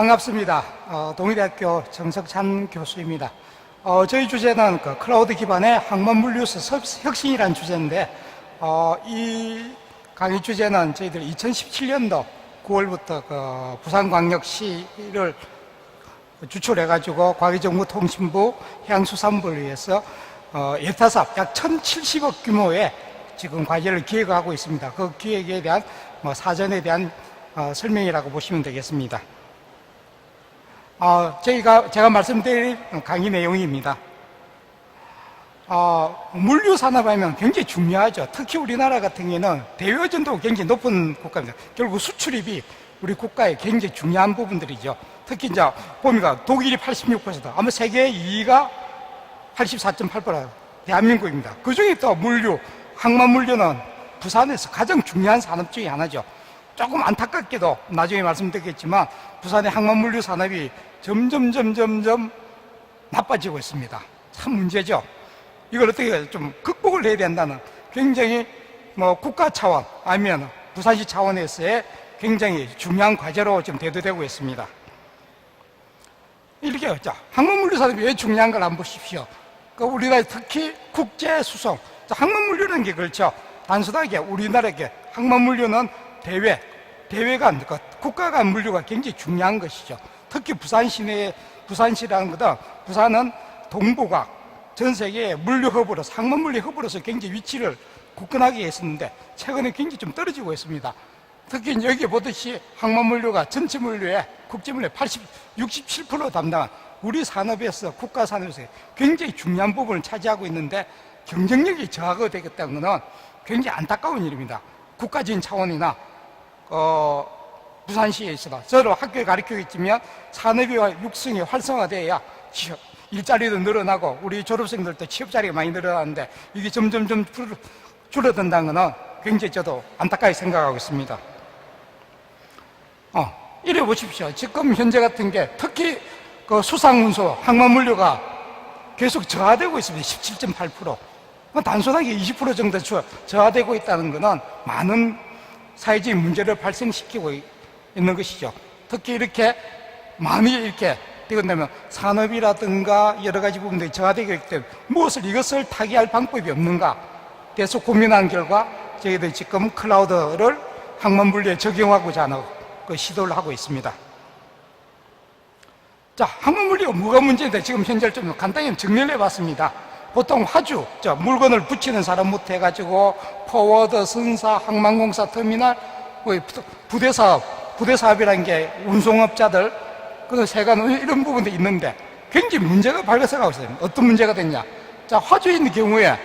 반갑습니다. 어, 동의대학교 정석찬 교수입니다. 어, 저희 주제는 그 클라우드 기반의 물류서 섭- 혁신이라는 주제인데, 어, 이 강의 주제는 저희들 2017년도 9월부터 그 부산광역시를 주출해가지고 과기정보통신부 해양수산부를 위해서 어, 예타삽 약 1,070억 규모의 지금 과제를 기획하고 있습니다. 그 기획에 대한 뭐 사전에 대한 어, 설명이라고 보시면 되겠습니다. 어, 저희가 제가 말씀드릴 강의 내용입니다. 어, 물류 산업하면 굉장히 중요하죠. 특히 우리나라 같은 경우에는 대외 의존도가 굉장히 높은 국가입니다. 결국 수출입이 우리 국가의 굉장히 중요한 부분들이죠. 특히 이제 보니까 독일이 86%, 아마 세계 2위가 84.8% 대한민국입니다. 그 중에 또 물류, 항만 물류는 부산에서 가장 중요한 산업 중에 하나죠. 조금 안타깝게도 나중에 말씀드리겠지만 부산의 항만 물류 산업이 점점 점점점 나빠지고 있습니다. 참 문제죠. 이걸 어떻게 좀 극복을 해야 된다는 굉장히 뭐 국가 차원 아니면 부산시 차원에서의 굉장히 중요한 과제로 지금 대두되고 있습니다. 이렇게 자 항만물류 산업이 왜 중요한 걸 한번 보십시오. 그 우리나라 특히 국제 수송 자, 항만물류라는 게 그렇죠. 단순하게 우리나라에게 항만물류는 대외 대외 간그 국가 간 물류가 굉장히 중요한 것이죠. 특히 부산 시내 부산시라는 것은 부산은 동북아 전 세계 물류 허브로서 항만 물류 허브로서 굉장히 위치를 굳건하게 했었는데 최근에 굉장히 좀 떨어지고 있습니다. 특히 여기 보듯이 항만 물류가 전체 물류의 국제 물류의 80, 67% 담당한 우리 산업에서 국가 산업에서 굉장히 중요한 부분을 차지하고 있는데 경쟁력이 저하가 되겠다는 것은 굉장히 안타까운 일입니다. 국가적인 차원이나 어, 부산시에 있어도 저도 학교에 가르치고 있지만 산업이 육성이 활성화돼야 취업, 일자리도 늘어나고 우리 졸업생들도 취업 자리가 많이 늘어나는데 이게 점점점 줄- 줄어든다는 것은 굉장히 저도 안타깝게 생각하고 있습니다. 어, 이래 보십시오. 지금 현재 같은 게 특히 그 수상운수, 항만물류가 계속 저하되고 있습니다. 17.8%. 그 단순하게 20% 정도 저- 저하되고 있다는 것은 많은 사회적인 문제를 발생시키고 이- 있는 것이죠. 특히 이렇게 많이 이렇게 되건다면 산업이라든가 여러 가지 부분들이 저하되고 있기 때문에 무엇을 이것을 타개할 방법이 없는가 계속 고민한 결과 저희들이 지금 클라우드를 항만 분류에 적용하고자 하는 그 시도를 하고 있습니다. 자, 항만 분류가 뭐가 문제인데 지금 현재 좀 간단히 정리를 해봤습니다. 보통 화주, 저 물건을 붙이는 사람부터 해가지고 포워드, 선사, 항만공사, 터미널, 뭐 부- 부대 사업, 부대 사업이라는 게 운송업자들, 그 세관 이런 부분도 있는데 굉장히 문제가 발생하고 있어요. 어떤 문제가 됐냐? 자, 있는 경우에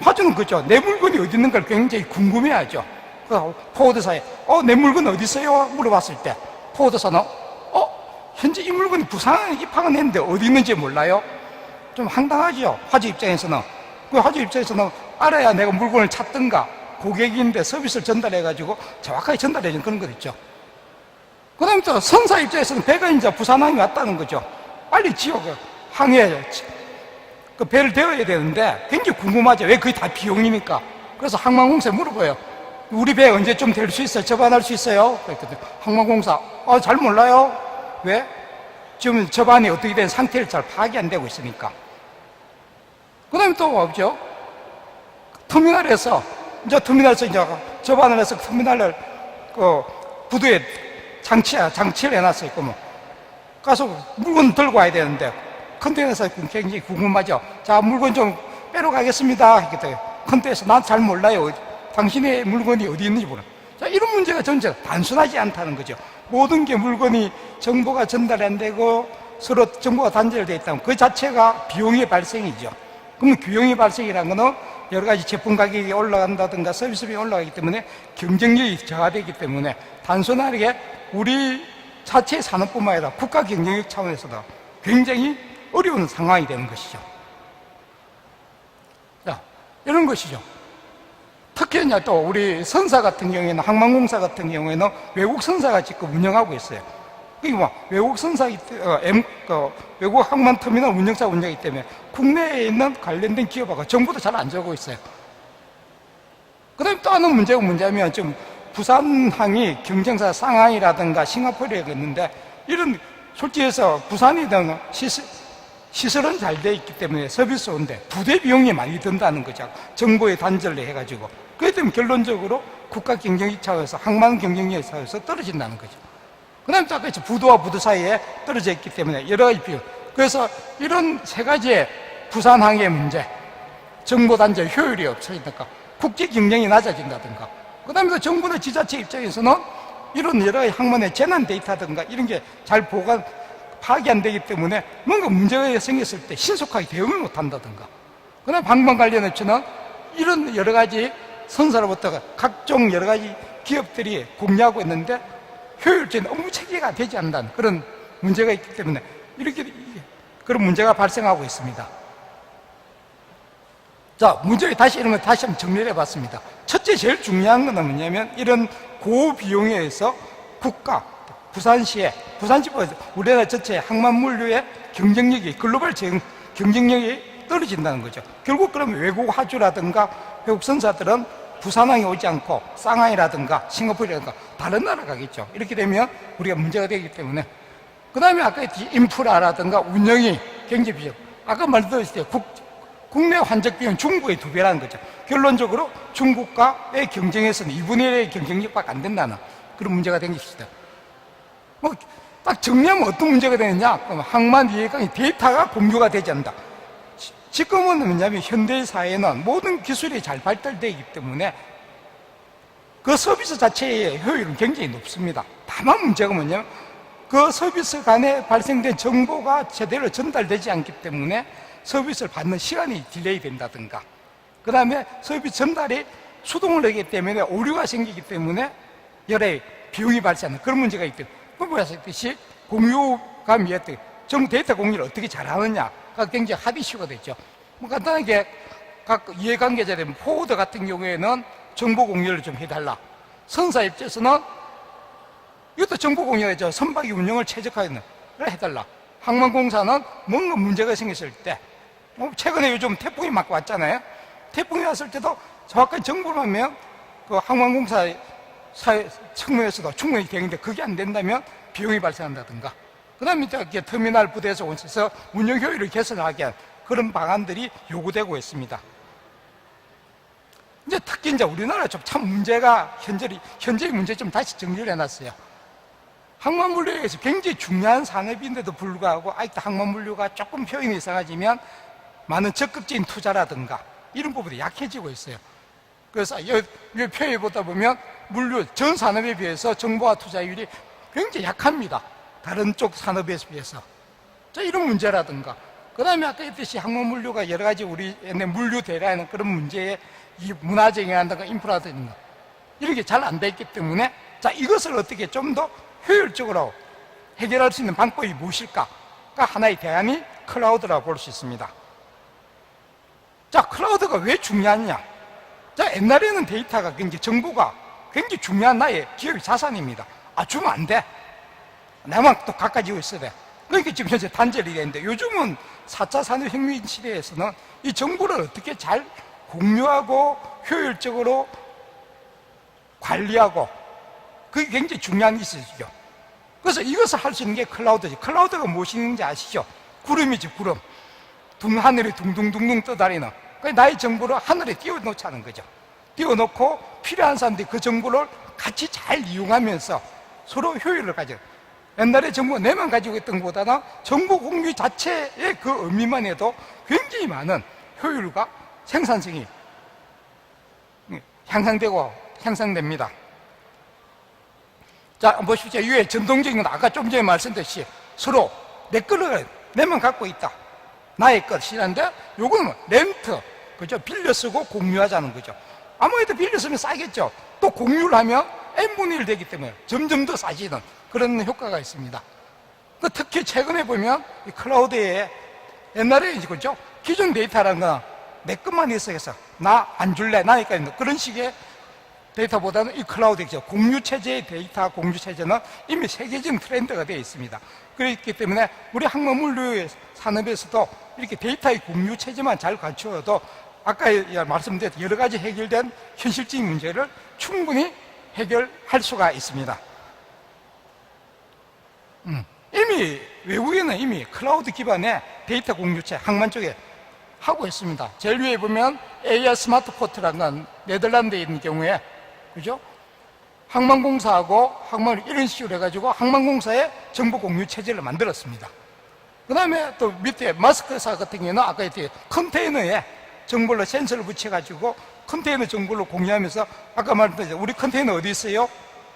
화주는 그죠. 내 물건이 어디 있는 걸 굉장히 궁금해하죠. 그 포워드사에 어, 내 물건 어디 있어요? 물어봤을 때 포워드사는 어, 현재 이 물건이 부산에 입항은 했는데 어디 있는지 몰라요? 좀 황당하죠. 화주 입장에서는. 그 화주 입장에서는 알아야 내가 물건을 찾든가 고객인데 서비스를 전달해가지고 정확하게 전달해주는 그런 것 있죠. 그 다음에 또 선사 입장에서는 배가 이제 부산항에 왔다는 거죠. 빨리 지옥에 항해 그 배를 대어야 되는데 굉장히 궁금하죠. 왜 그게 다 비용이니까. 그래서 항만공사에 물어봐요. 우리 배 언제쯤 될 수 있어요? 접안할 수 있어요? 그랬거든. 항만공사, 어, 잘 몰라요. 왜? 지금 접안이 어떻게 된 상태를 잘 파악이 안 되고 있으니까. 그 다음에 또 없죠. 터미널에서, 이제 터미널에서 이제 접안을 해서 터미널을 그 부두에 장치, 장치를 해놨어요. 그러면 가서 물건 들고 와야 되는데 컨테이너에서 굉장히 궁금하죠. 자, 물건 좀 빼러 가겠습니다. 했더니 컨테이너에서 난 잘 몰라요. 당신의 물건이 어디 있는지 몰라. 자, 이런 문제가 전체 단순하지 않다는 거죠. 모든 게 물건이 정보가 전달 안 되고 서로 정보가 단절되어 있다면 그 자체가 비용의 발생이죠. 그러면 비용의 발생이라는 것은 여러 가지 제품 가격이 올라간다든가 서비스비 올라가기 때문에 경쟁력이 저하되기 때문에 단순하게 우리 자체 산업뿐만 아니라 국가 경쟁력 차원에서도 굉장히 어려운 상황이 되는 것이죠. 자, 이런 것이죠. 특히 또 우리 선사 같은 경우에는 항만공사 같은 경우에는 외국 선사가 지금 운영하고 있어요. 그게 뭐 외국 선사 어, M 그 외국 항만 터미널 운영사 운영이기 때문에 국내에 있는 관련된 기업하고 정보도 잘안 주고 있어요. 그다음에 또 하나 문제가 뭐냐면 지금 부산항이 경쟁사 상하이라든가 싱가포르에 있는데 이런 솔직히 해서 부산이든 시설, 시설은 잘 돼 있기 때문에 서비스인데 부대 비용이 많이 든다는 거죠. 정부의 단절을 해가지고. 그렇기 때문에 결론적으로 국가 경쟁력 차원에서 항만 경쟁력 차원에서 떨어진다는 거죠. 그 다음에 또 아까 했죠. 부도와 부도 사이에 떨어져 있기 때문에 여러 가지 비용. 그래서 이런 세 가지의 부산항의 문제, 정보 단절 효율이 없어지니까 국제 경쟁이 낮아진다든가. 그 다음에 또 정부나 지자체 입장에서는 이런 여러 항만의 재난 데이터든가 이런 게 잘 보관, 파악이 안 되기 때문에 뭔가 문제가 생겼을 때 신속하게 대응을 못 한다든가. 그 다음에 방방 관련해서는 이런 여러 가지 선사로부터 각종 여러 가지 기업들이 공유하고 있는데 효율적인 업무 체계가 되지 않는다는 그런 문제가 있기 때문에 이렇게 그런 문제가 발생하고 있습니다. 자, 문제를 다시 이런 걸 다시 한번 정리를 해봤습니다. 첫째, 제일 중요한 건 뭐냐면 이런 고비용에 의해서 국가, 부산시에, 부산시가 우리나라 전체 항만물류의 경쟁력이, 글로벌 경- 경쟁력이 떨어진다는 거죠. 결국 그러면 외국 화주라든가 외국 선사들은 부산항에 오지 않고 상하이라든가 싱가포르라든가 다른 나라 가겠죠. 이렇게 되면 우리가 문제가 되기 때문에 그 다음에 아까 인프라라든가 운영이 굉장히 비용. 아까 말씀드렸을 때 국, 국내 환적 비용 중국의 두 배라는 거죠. 결론적으로 중국과의 경쟁에서는 2분의 1의 경쟁력밖에 안 된다는 그런 문제가 된 것이다. 뭐, 딱 정리하면 어떤 문제가 되느냐? 그럼 항만 이해관이 데이터가 공유가 되지 않는다. 지- 지금은 뭐냐면 현대 사회는 모든 기술이 잘 발달되기 때문에 그 서비스 자체의 효율은 굉장히 높습니다. 다만 문제가 뭐냐면 그 서비스 간에 발생된 정보가 제대로 전달되지 않기 때문에 서비스를 받는 시간이 딜레이 된다든가 그 다음에 서비스 전달이 수동을 하기 때문에 오류가 생기기 때문에 여러 비용이 발생하는 그런 문제가 있기 때문에 보셨듯이 공유가 미했던 정부 데이터 공유를 어떻게 잘하느냐 가 굉장히 핫 이슈가 됐죠. 뭐 간단하게 각 이해관계자들 포워드 같은 경우에는 정보 공유를 좀 해달라. 선사 입장에서는 이것도 정보 공유죠. 선박이 운영을 최적화하는 걸 해달라. 항만공사는 뭔가 문제가 생겼을 때, 뭐 최근에 요즘 태풍이 막 왔잖아요. 태풍이 왔을 때도 정확한 정보를 하면 그 항만공사 사회 측면에서도 충분히 되는데 그게 안 된다면 비용이 발생한다든가. 그 다음에 이제 터미널 부대에서 오셔서 운영 효율을 개선하게 한 그런 방안들이 요구되고 있습니다. 이제 특히 이제 우리나라 좀 참 문제가 현재 현재의 문제 좀 다시 정리를 해놨어요. 항만물류에서 굉장히 중요한 산업인데도 불구하고 아직도 항만물류가 조금 표현이 이상하지만 많은 적극적인 투자라든가 이런 부분이 약해지고 있어요. 그래서 이 표현을 보다 보면 물류 전 산업에 비해서 정보화 투자율이 굉장히 약합니다. 다른 쪽 산업에 비해서. 자, 이런 문제라든가. 그 다음에 아까 했듯이 항만물류가 여러 가지 우리 옛날 물류 대라는 그런 문제에 이 문화적이라든가 인프라든가 이런 게 잘 안 돼 있기 때문에 자, 이것을 어떻게 좀 더 효율적으로 해결할 수 있는 방법이 무엇일까가 하나의 대안이 클라우드라고 볼 수 있습니다. 자, 클라우드가 왜 중요하냐? 자, 옛날에는 데이터가 굉장히 정보가 굉장히 중요한 나의 기업의 자산입니다. 아, 주면 안 돼. 나만 또 가까지고 있어야 돼. 그러니까 지금 현재 단절이 되는데 요즘은 4차 산업혁명 시대에서는 이 정보를 어떻게 잘 공유하고 효율적으로 관리하고 그게 굉장히 중요한 이슈죠. 그래서 이것을 할 수 있는 게 클라우드지. 클라우드가 무엇인지 아시죠? 구름이지, 구름. 둥, 하늘이 둥둥둥둥 떠다니는. 그 나의 정보를 하늘에 띄워놓자는 거죠. 띄워놓고 필요한 사람들이 그 정보를 같이 잘 이용하면서 서로 효율을 가져. 옛날에 정보 내만 가지고 있던 것보다는 정보 공유 자체의 그 의미만 해도 굉장히 많은 효율과 생산성이 향상되고 향상됩니다. 자, 보십시오. 이외에 전통적인 건 아까 좀 전에 말씀드렸듯이 서로 내 거를 내만 갖고 있다. 나의 것이란데 요거는 렌트, 그죠? 빌려 쓰고 공유하자는 거죠. 아무래도 빌려 쓰면 싸겠죠. 또 공유를 하면 n분의 1 되기 때문에 점점 더 싸지는 그런 효과가 있습니다. 그 특히 최근에 보면 이 클라우드에 옛날에 이제 그죠? 기존 데이터라는 건내 것만 있어서 나 안 줄래 나니까 그런 식의 데이터보다는 이 클라우드 죠. 공유 체제의 데이터 공유 체제는 이미 세계적인 트렌드가 되어 있습니다. 그렇기 때문에 우리 항공물류 산업에서도 이렇게 데이터의 공유 체제만 잘 갖추어도 아까 말씀드린 여러 가지 해결된 현실적인 문제를 충분히 해결할 수가 있습니다. 음. 이미 외국에는 이미 클라우드 기반의 데이터 공유체 항만 쪽에 하고 있습니다. 제일 위에 보면 AR 스마트 포트라는 네덜란드에 있는 경우에 그죠? 항만공사하고 항만 이런 식으로 해가지고 항만공사의 정보 공유 체제를 만들었습니다. 그 다음에 또 밑에 마스크사 같은 경우는 아까 이렇게 컨테이너에 정보를 센서를 붙여가지고 컨테이너 정보를 공유하면서 아까 말했던 우리 컨테이너 어디 있어요?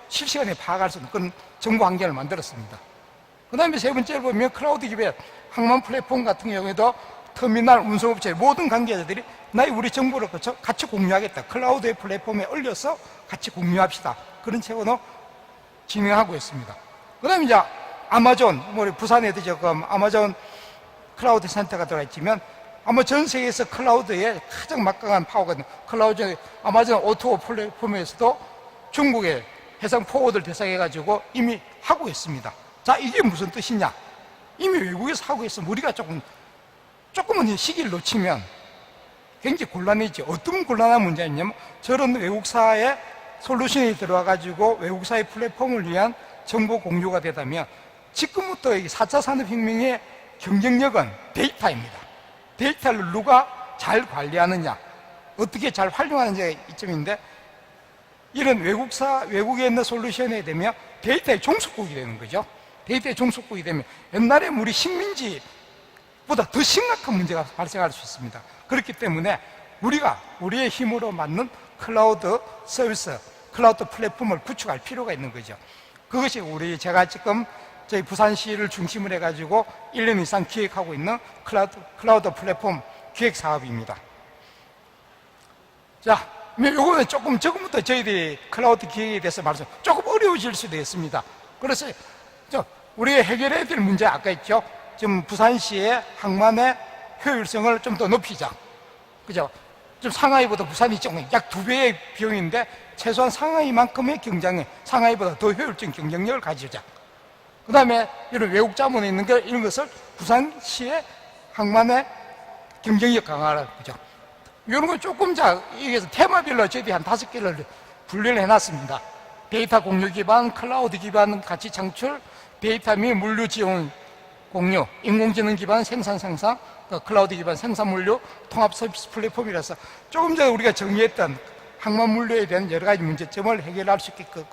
실시간에 파악할 수 있는 그런 정보 환경을 만들었습니다. 그 다음에 세 번째로 보면 클라우드 기반 항만 플랫폼 같은 경우에도 터미널 운송업체 모든 관계자들이 나의 우리 정보를 거쳐 같이 공유하겠다. 클라우드의 플랫폼에 올려서 같이 공유합시다. 그런 채원으로 진행하고 있습니다. 그 다음에 이제 아마존, 뭐 부산에도 지금 아마존 클라우드 센터가 들어가 있지만 아마 전 세계에서 클라우드에 가장 막강한 있는 클라우드 아마존 오토 플랫폼에서도 중국의 해상 포워드를 대상해가지고 이미 하고 있습니다. 자, 이게 무슨 뜻이냐? 이미 외국에서 하고 있으면 우리가 조금, 조금은 시기를 놓치면 굉장히 곤란해지. 어떤 곤란한 문제냐면 저런 외국사의 솔루션이 들어와가지고 외국사의 플랫폼을 위한 정보 공유가 되다면 지금부터 4차 산업혁명의 경쟁력은 데이터입니다. 데이터를 누가 잘 관리하느냐, 어떻게 잘 활용하느냐가 이점인데 이런 외국사, 외국에 있는 솔루션에 되면 데이터의 종속국이 되는 거죠. 데이터의 종속국이 되면 옛날에 우리 식민지보다 더 심각한 문제가 발생할 수 있습니다. 그렇기 때문에 우리가 우리의 힘으로 맞는 클라우드 서비스, 클라우드 플랫폼을 구축할 필요가 있는 거죠. 그것이 우리 제가 지금 저희 부산시를 중심으로 해가지고 1년 이상 기획하고 있는 클라우드, 클라우드 플랫폼 기획 사업입니다. 자, 요거는 조금 조금부터 저희들이 클라우드 기획에 대해서 말씀 조금 어려워질 수도 있습니다. 그래서 저 우리가 해결해야 될 문제 아까 있죠. 지금 부산시의 항만의 효율성을 좀 더 높이자. 그죠? 좀 상하이보다 부산이 좀약 두 배의 비용인데 최소한 상하이만큼의 경쟁에 상하이보다 더 효율적인 경쟁력을 가지자. 그 다음에 이런 외국 자문에 있는 게 이런 것을 부산시의 항만의 경쟁력 강화를 그죠? 이런 걸 조금 자, 이게 테마별로 저희들이 한 다섯 개를 분류를 해놨습니다. 데이터 공유 기반, 클라우드 기반 가치 창출, 데이터 및 물류 지원 공유, 인공지능 기반 생산 생산, 그 클라우드 기반 생산 물류 통합 서비스 플랫폼이라서 조금 전에 우리가 정리했던 항만 물류에 대한 여러 가지 문제점을 해결할 수 있게끔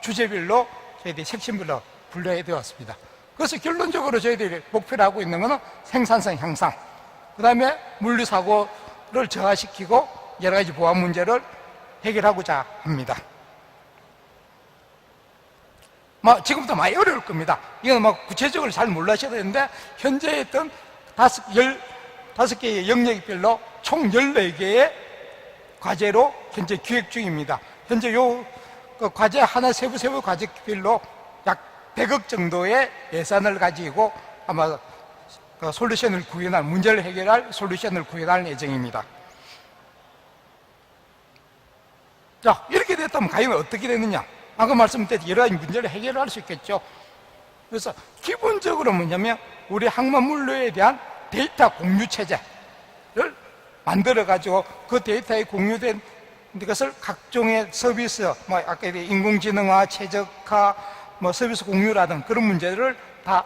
주제별로 저희들이 섹션별로 분류해 되었습니다. 그래서 결론적으로 저희들이 목표로 하고 있는 것은 생산성 향상, 그 다음에 물류 사고를 저하시키고 여러 가지 보안 문제를 해결하고자 합니다. 뭐 지금부터 많이 어려울 겁니다. 이건 뭐 구체적으로 잘 몰라셔야 되는데 현재 있던 다섯 열 다섯 개의 영역별로 총 14개의 과제로 현재 기획 중입니다. 현재 요그 과제 하나 세부 세부 과제별로 약 100억 정도의 예산을 가지고 아마 그 솔루션을 구현할 문제를 해결할 솔루션을 구현할 예정입니다. 자 이렇게 됐다면 과연 어떻게 되느냐? 아까 말씀드린 여러 가지 문제를 해결할 수 있겠죠. 그래서 기본적으로 뭐냐면 우리 항만 물류에 대한 데이터 공유 체제를 만들어 가지고 그 데이터에 공유된 것을 각종의 서비스, 뭐 아까 인공지능화, 최적화, 뭐 서비스 공유라든 그런 문제들을 다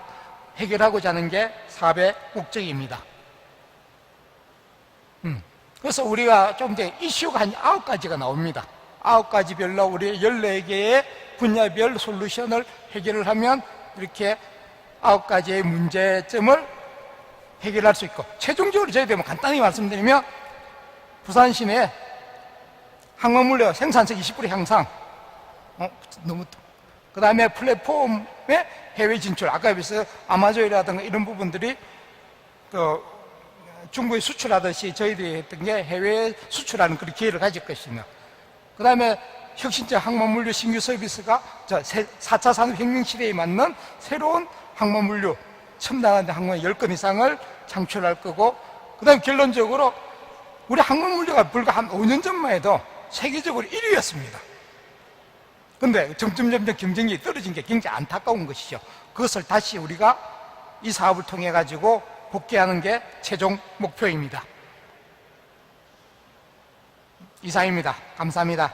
해결하고자 하는 게 사업의 목적입니다. 음. 그래서 우리가 좀 이제 이슈가 한 아홉 가지가 나옵니다. 아홉 가지 별로 우리 14개의 분야별 솔루션을 해결을 하면 이렇게 아홉 가지의 문제점을 해결할 수 있고 최종적으로 저희들이 뭐 간단히 말씀드리면 부산 시내 항만물류 생산성 20% 향상 어, 너무 그 다음에 플랫폼의 해외 진출 아까 비해서 아마존이라든가 이런 부분들이 그 중국에 수출하듯이 저희들이 했던 게 해외 수출하는 그런 기회를 가질 것이며 그 다음에 혁신적 항만물류 신규 서비스가 4차 산업혁명 시대에 맞는 새로운 항만물류 첨단한 항만 10건 이상을 창출할 거고 그 다음에 결론적으로 우리 항만물류가 불과 한 5년 전만 해도 세계적으로 1위였습니다. 근데 점점 점점 경쟁력이 떨어진 게 굉장히 안타까운 것이죠. 그것을 다시 우리가 이 사업을 통해 가지고 복귀하는 게 최종 목표입니다. 이상입니다. 감사합니다.